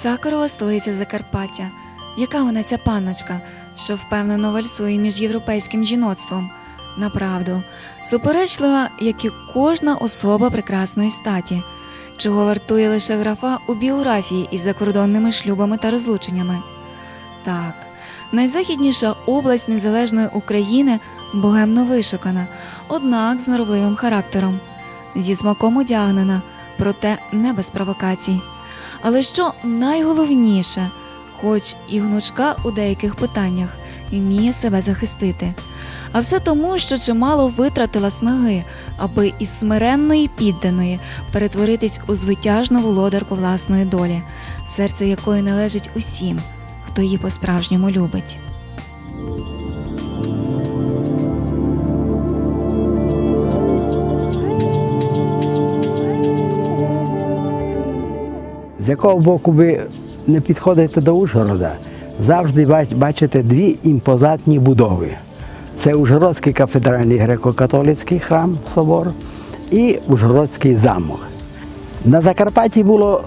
Унгвар, сакарова столиця Закарпаття. Яка вона ця панночка, що впевнено вальсує між європейським жіноцтвом? Направду, суперечлива, як і кожна особа прекрасної статі, чого вартує лише графа у біографії із закордонними шлюбами та розлученнями. Так, найзахідніша область незалежної України богемно вишукана, однак з норовливим характером, зі смаком одягнена, проте не без провокацій. Але що найголовніше, хоч і гнучка у деяких питаннях, вміє себе захистити. А все тому, що чимало витратила снаги, аби із смиренної підданої перетворитись у звитяжну володарку власної долі, серце якої належить усім, хто її по-справжньому любить. З якого боку ви не підходите до Ужгорода, завжди бачите дві імпозантні будови. Це Ужгородський кафедральний греко-католицький храм собор і Ужгородський замок. На Закарпатті було,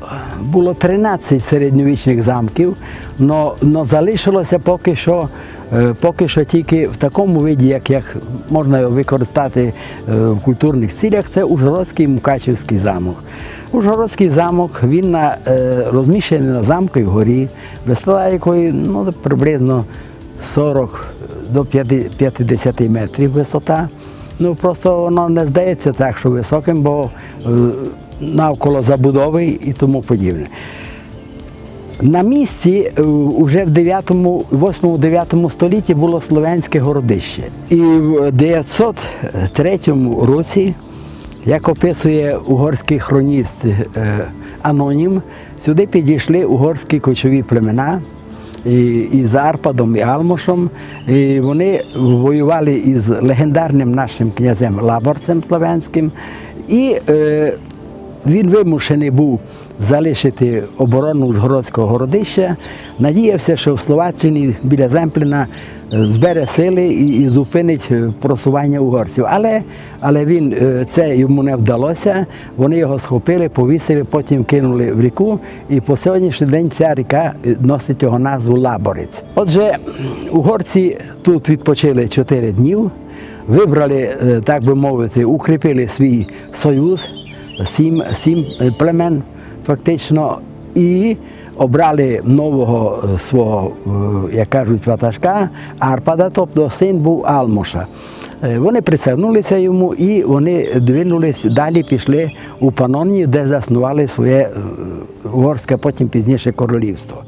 було 13 середньовічних замків, але залишилося поки що, е, поки що тільки в такому виді, як, як можна використати е, в культурних цілях, це Ужгородський Мукачівський замок. Ужгородський замок він на, е, розміщений на замковій горі, висота якої ну, приблизно 40 до 50 метрів висота. Ну просто воно не здається так, що високим, бо навколо забудови і тому подібне. На місці е, уже в 8-9 столітті було слов'янське городище. І в 903 році, як описує угорський хроніст е, Анонім, сюди підійшли угорські кочові племена і, і з Арпадом, і Алмошом. І вони воювали із легендарним нашим князем Лаборцем Слов'янським. І е, він вимушений був залишити оборону Ужгородського городища, надіявся, що в Словаччині біля Земпліна е, збере сили і, зупинить е, просування угорців. Але, але він, е, це йому не вдалося. Вони його схопили, повісили, потім кинули в ріку. І по сьогоднішній день ця ріка носить його назву Лаборець. Отже, угорці тут відпочили 4 днів, вибрали, так би мовити, укріпили свій союз сім, сім е, племен фактично і обрали нового е, свого, е, як кажуть, ватажка Арпада, тобто син був Алмоша. Е, Вони присягнулися йому і вони двинулись далі, пішли у Панонію, де заснували своє угорське, потім пізніше королівство.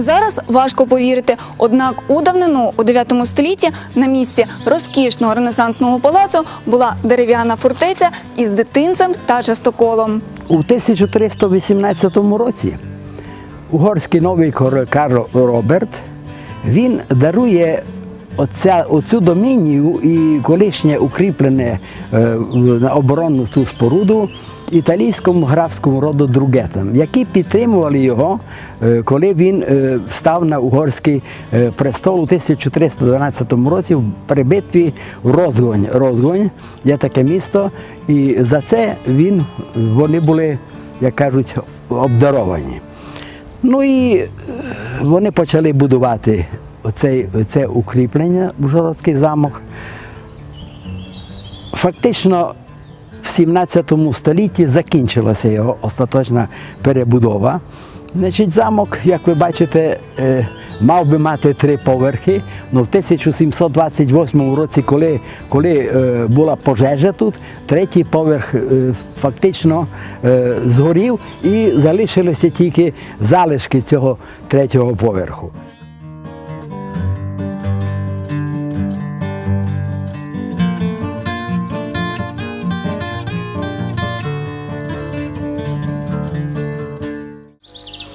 Зараз важко повірити, однак у давнину у 9 столітті на місці розкішного ренесансного палацу була дерев'яна фортеця із дитинцем та частоколом. У 1318 році угорський новий король Роберт він дарує оця, оцю домінію і колишнє укріплене е, оборонну ту споруду італійському графському роду Другетам, які підтримували його, е, коли він е, встав на угорський е, престол у 1312 році при битві Розгонь. Розгонь є таке місто, і за це він, вони були, як кажуть, обдаровані. Ну і вони почали будувати оцей, це укріплення Ужгородський замок. Фактично в 17 столітті закінчилася його остаточна перебудова. Значить, замок, як ви бачите, е, мав би мати три поверхи. але в 1728 році, коли, коли е, була пожежа тут, третій поверх е, фактично згорів і залишилися тільки залишки цього третього поверху.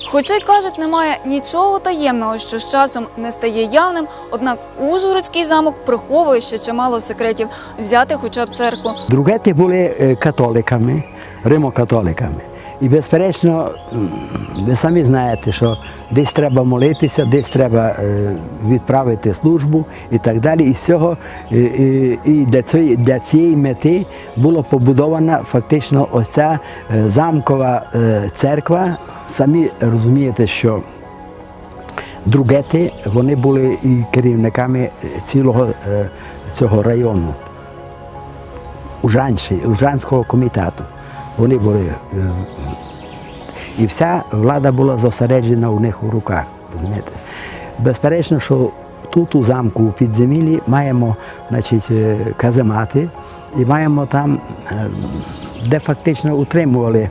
Хоча й кажуть, немає нічого таємного, що з часом не стає явним, однак Ужгородський замок приховує ще чимало секретів взяти хоча б церкву. Другети були е, католиками, римокатоликами. І безперечно, ви самі знаєте, що десь треба молитися, десь треба е, відправити службу і так далі. І цього і, і, і для, цієї, для цієї мети була побудована фактично ось ця е, замкова е, церква. Самі розумієте, що другети вони були і керівниками цілого е, цього району. Ужанського комітету. Вони були. е, І вся влада була зосереджена у них у руках. розумієте. Безперечно, що тут у замку у підземіллі маємо значить, е, каземати і маємо там, е, де фактично утримували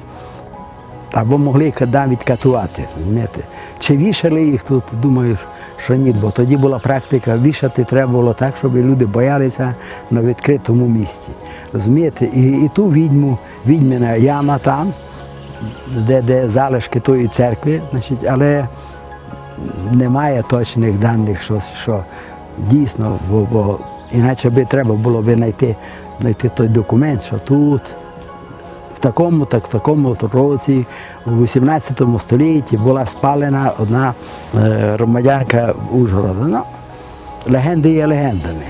або могли навіть катувати. розумієте. Чи вішали їх тут, думаю, що ні, бо тоді була практика, вішати треба було так, щоб люди боялися на відкритому місці. Розумієте? І, і ту відьму, відьмина яма там, де, де залишки тої церкви, значить, але немає точних даних, що, що дійсно, бо, бо іначе би треба було знайти, знайти той документ, що тут такому, так в такому році, у 18 столітті була спалена одна е, громадянка Ужгорода. Ну, легенди є легендами.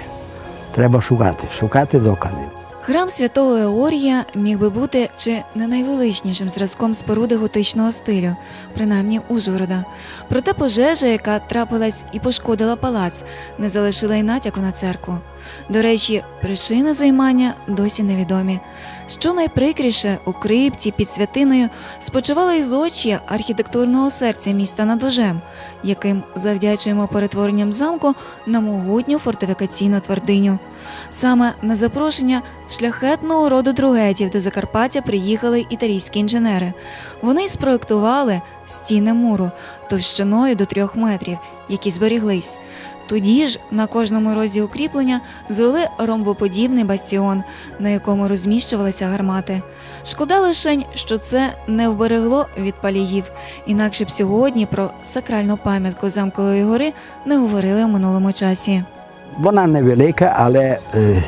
Треба шукати, шукати докази. Храм святого Еорія міг би бути чи не найвеличнішим зразком споруди готичного стилю, принаймні Ужгорода. Проте пожежа, яка трапилась і пошкодила палац, не залишила й натяку на церкву. До речі, причини займання досі невідомі. Що найприкріше у крипті під святиною спочивало із очі архітектурного серця міста над Ужем, яким завдячуємо перетворенням замку на могутню фортифікаційну твердиню. Саме на запрошення шляхетного роду другетів до Закарпаття приїхали італійські інженери. Вони спроектували стіни муру товщиною до трьох метрів, які зберіглись. Тоді ж на кожному розі укріплення звели ромбоподібний бастіон, на якому розміщувалися гармати. Шкода лишень, що це не вберегло від паліїв, інакше б сьогодні про сакральну пам'ятку замкової гори не говорили в минулому часі. Вона невелика, але е,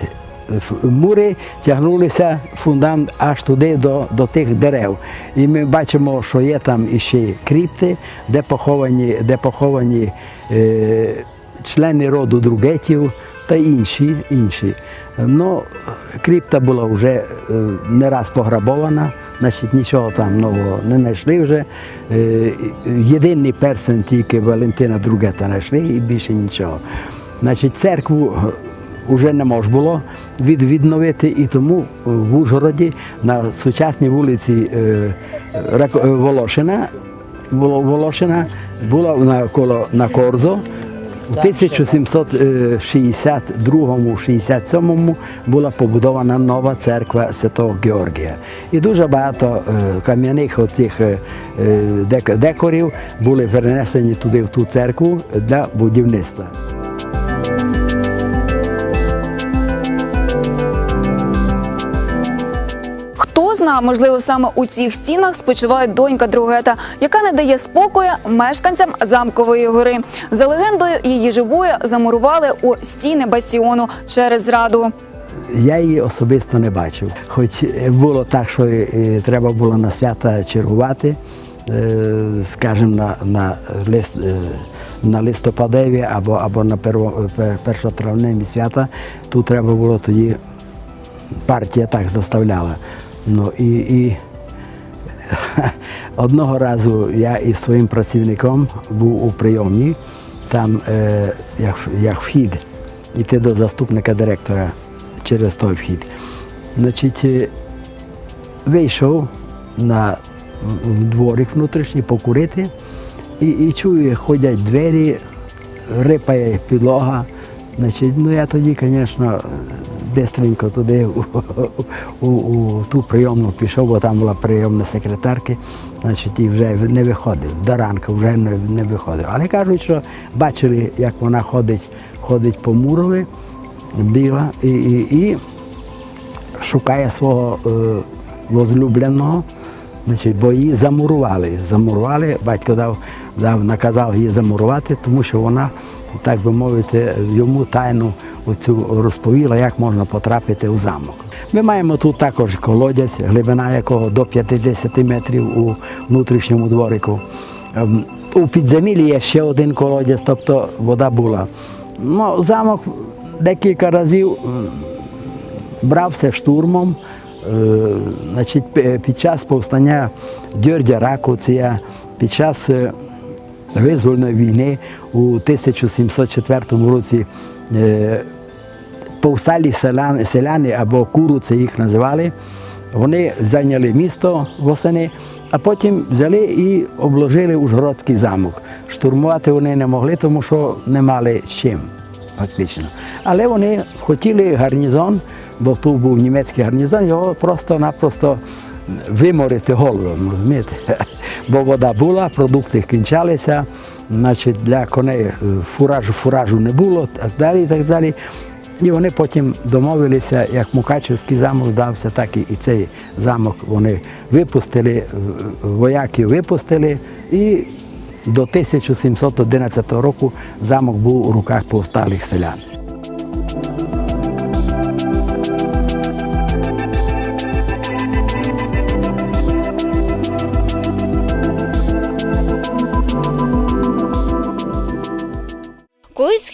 мури тягнулися фундамент аж туди до, до тих дерев. І ми бачимо, що є там іще кріпти, де поховані, де поховані е, члени роду другетів та інші. інші. Ну, кріпта була вже е, не раз пограбована, значить нічого там нового не знайшли вже. Е, єдиний персен тільки Валентина Другета знайшли і більше нічого. Значить, церкву вже не можна було відновити, і тому в Ужгороді на сучасній вулиці е, е, Волошина, Волошина була на, коло, на Корзо. У 1762-67 була побудована нова церква Святого Георгія. І дуже багато е, кам'яних оцих е, е, дек- декорів були перенесені туди в ту церкву для будівництва. Хто можливо, саме у цих стінах спочиває донька Другета, яка не дає спокою мешканцям замкової гори. За легендою, її живою замурували у стіни бастіону через зраду. Я її особисто не бачив. Хоч було так, що е, треба було на свята чергувати, е, скажімо, на, на, лист, е, на листопадеві або, або на першотравневі свята. Тут треба було тоді, партія так заставляла. Ну, і, і одного разу я із своїм працівником був у прийомні, там е, як, як вхід, йти до заступника директора через той вхід. Значить, е, вийшов на дворик внутрішній покурити і, і чую, ходять двері, рипає підлога. Значить, ну я тоді, звісно, бистренько туди у, у, у ту прийомну пішов, бо там була прийомна секретарки, значить, і вже не виходив. До ранку вже не, не виходив. Але кажуть, що бачили, як вона ходить, ходить по мурові, біла, і, і, і шукає свого е, возлюбленого, значить, бо її замурували. Замурували, батько дав, дав, наказав її замурувати, тому що вона, так би мовити, йому тайну оцю розповіла, як можна потрапити у замок. Ми маємо тут також колодязь, глибина якого до 50 метрів у внутрішньому дворику. Ем, У підземіллі є ще один колодязь, тобто вода була. Ну, замок декілька разів брався штурмом. Е, Значить, під час повстання Дьордя Ракоція, під час е, визвольної війни у 1704 році е, повсталі селяни, селяни або куруці їх називали. Вони зайняли місто восени, а потім взяли і обложили Ужгородський замок. Штурмувати вони не могли, тому що не мали з чим, фактично. Але вони хотіли гарнізон, бо тут був німецький гарнізон, його просто-напросто виморити голодом, розумієте? Бо вода була, продукти кінчалися, значить для коней фуражу, фуражу не було, так далі, так далі. І вони потім домовилися, як Мукачевський замок здався, так і цей замок вони випустили, вояки випустили, і до 1711 року замок був у руках повсталих селян.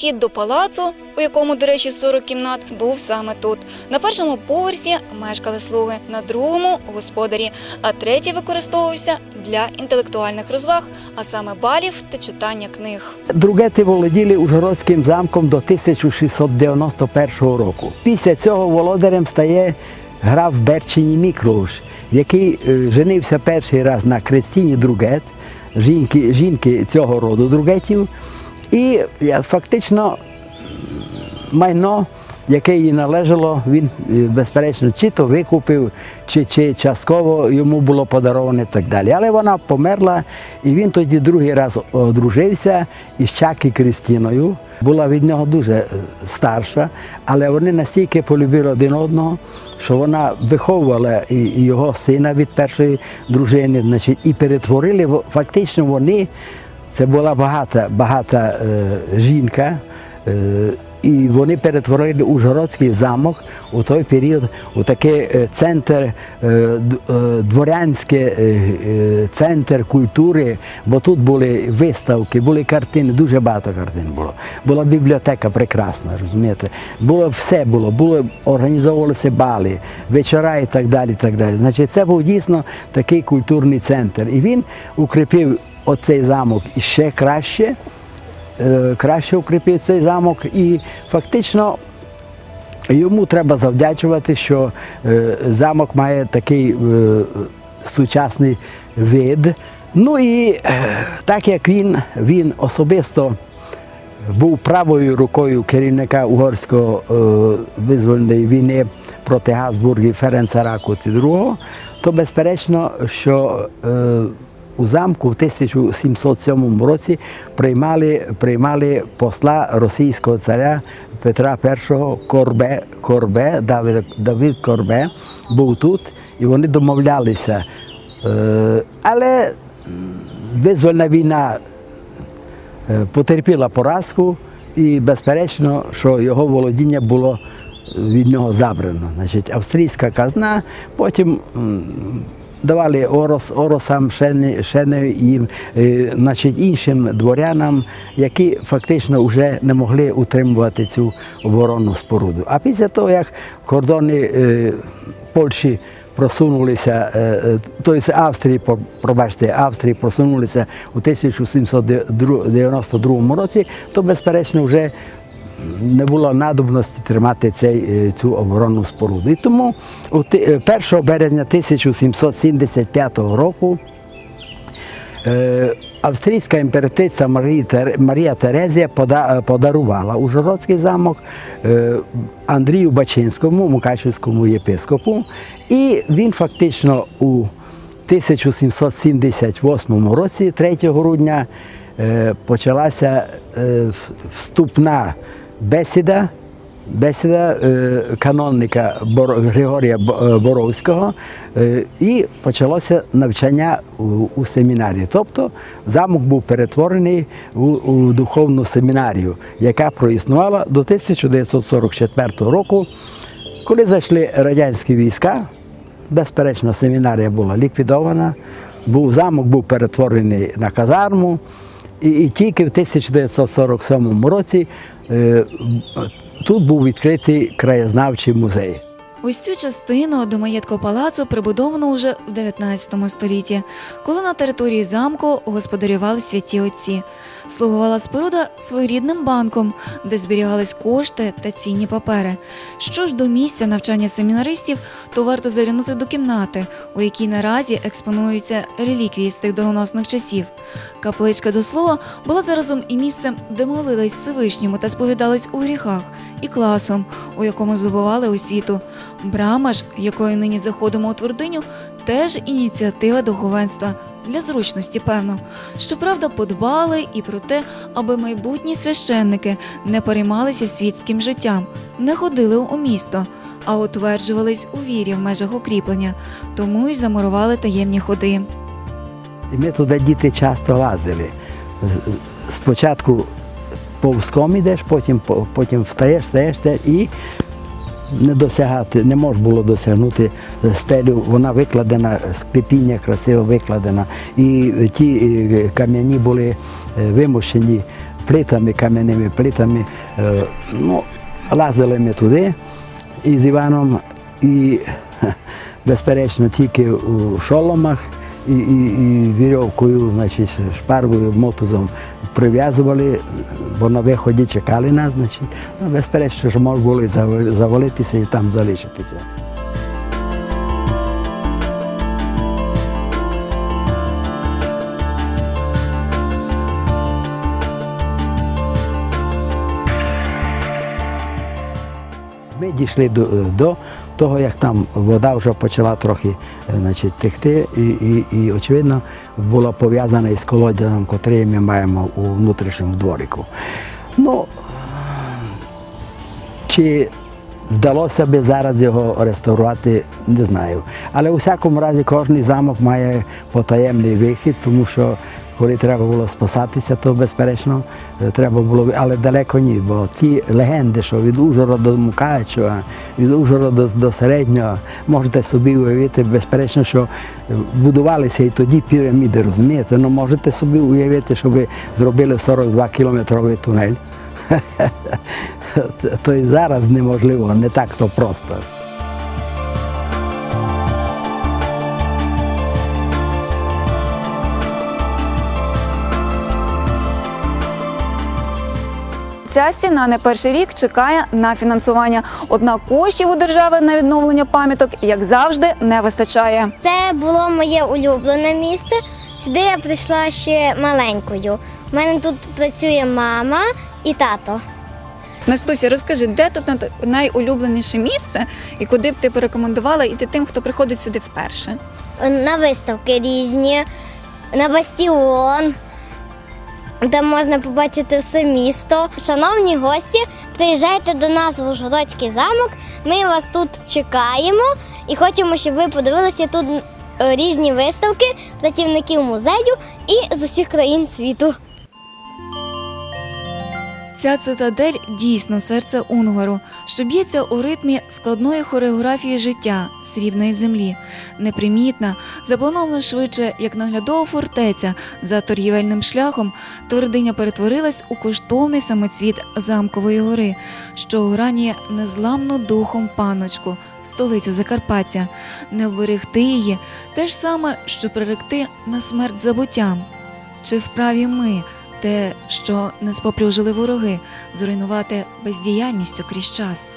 Вхід до палацу, у якому, до речі, 40 кімнат, був саме тут. На першому поверсі мешкали слуги, на другому господарі, а третій використовувався для інтелектуальних розваг, а саме балів та читання книг. Другети володіли Ужгородським замком до 1691 року. Після цього володарем стає граф Берчині Міклош, який е, женився перший раз на Кристині Другет, жінки, жінки цього роду Другетів. І е, фактично майно, яке їй належало, він е, безперечно чи то викупив, чи, чи частково йому було подароване і так далі. Але вона померла, і він тоді другий раз одружився із Чаки Крістіною. Була від нього дуже е, старша, але вони настільки полюбили один одного, що вона виховувала і його сина від першої дружини, значить, і перетворили во- фактично вони. Це була багата, багата е, жінка, е, і вони перетворили Ужгородський замок у той період у такий е, центр дворянський центр культури, бо тут були виставки, були картини, дуже багато картин було. Була бібліотека прекрасна, розумієте? Було все було, було організовувалися бали, вечора і так далі. і так далі. Значить, це був дійсно такий культурний центр. І він укріпив оцей замок іще краще, е, краще укріпив цей замок. І фактично йому треба завдячувати, що е, замок має такий е, сучасний вид. Ну і так як він, він особисто був правою рукою керівника угорського е, визвольної війни проти Габсбургів Ференца Ракоці II, то безперечно, що у замку в 1707 році приймали, приймали посла російського царя Петра І Корбе, Корбе Давид, Давид Корбе був тут, і вони домовлялися. Е, але визвольна війна е, потерпіла поразку, і безперечно, що його володіння було від нього забрано. Значить, австрійська казна, потім давали орос, оросам, не, їм, е, значить, іншим дворянам, які фактично вже не могли утримувати цю оборонну споруду. А після того, як кордони е, Польщі просунулися, тобто Австрії, пробачте, Австрії просунулися у 1792 році, то безперечно вже не було надобності тримати цей, е, цю оборонну споруду. І тому у ти- е, 1 березня 1775 року Е, Австрійська імператриця Марія, Терезія пода- подарувала Ужгородський замок Андрію Бачинському, Мукачівському єпископу, і він фактично у 1778 році, 3 грудня, почалася вступна бесіда бесіда канонника Григорія Боровського, і почалося навчання у, семінарії. Тобто замок був перетворений у, духовну семінарію, яка проіснувала до 1944 року. Коли зайшли радянські війська, безперечно, семінарія була ліквідована, замок був перетворений на казарму, і, тільки в 1947 році е, тут був відкритий краєзнавчий музей. Ось цю частину до маєтку палацу прибудовано уже в 19 столітті, коли на території замку господарювали святі отці. Слугувала споруда своєрідним банком, де зберігались кошти та цінні папери. Що ж до місця навчання семінаристів, то варто заглянути до кімнати, у якій наразі експонуються реліквії з тих доленосних часів. Капличка до слова була заразом і місцем, де молились Всевишньому та сповідались у гріхах, і класом, у якому здобували освіту. Брама ж, якою нині заходимо у твердиню, теж ініціатива духовенства. Для зручності, певно. Щоправда, подбали і про те, аби майбутні священники не переймалися світським життям, не ходили у місто, а утверджувались у вірі в межах укріплення, тому й замурували таємні ходи. І ми туди діти часто лазили. Спочатку повзком йдеш, потім, потім встаєш, встаєш, встаєш і не досягати, не можна було досягнути стелю. Вона викладена, склепіння красиво викладена. І ті е, кам'яні були е, вимушені плитами, кам'яними плитами. Е, Ну, лазили ми туди із Іваном і безперечно тільки у шоломах і, і, і вірьовкою, значить, шпаргою, мотузом прив'язували, бо на виході чекали нас, значить, ну, безперечно, що можна було завалитися і там залишитися. Дійшли до, до того, як там вода вже почала трохи е, значить, текти, і, і, і очевидно була пов'язана із колодязем, який ми маємо у внутрішньому дворику. Ну, чи вдалося би зараз його реставрувати, не знаю. Але у всякому разі кожен замок має потаємний вихід, тому що коли треба було спасатися, то безперечно треба було, але далеко ні, бо ті легенди, що від Ужгорода до Мукачева, від Ужгорода до середнього, можете собі уявити, безперечно, що будувалися і тоді піраміди, розумієте? Ну можете собі уявити, що ви зробили 42 кілометровий тунель. То і зараз неможливо, не так то просто. Ця стіна не перший рік чекає на фінансування. Однак коштів у держави на відновлення пам'яток, як завжди, не вистачає. Це було моє улюблене місце. Сюди я прийшла ще маленькою. У мене тут працює мама і тато. Настуся, розкажи, де тут най- найулюбленіше місце і куди б ти порекомендувала йти тим, хто приходить сюди вперше? На виставки різні, на бастіон, де можна побачити все місто. Шановні гості, приїжджайте до нас в Ужгородський замок. Ми вас тут чекаємо і хочемо, щоб ви подивилися тут е, різні виставки працівників музею і з усіх країн світу. Ця цитадель дійсно серце Унгору, що б'ється у ритмі складної хореографії життя срібної землі. Непримітна, запланована швидше як наглядова фортеця за торгівельним шляхом, твердиня перетворилась у коштовний самоцвіт замкової гори, що уранює незламну духом паночку, столицю Закарпаття. Не вберегти її те ж саме, що приректи на смерть забуттям. Чи вправі ми? Те, що не споплюжили вороги, зруйнувати бездіяльністю крізь час.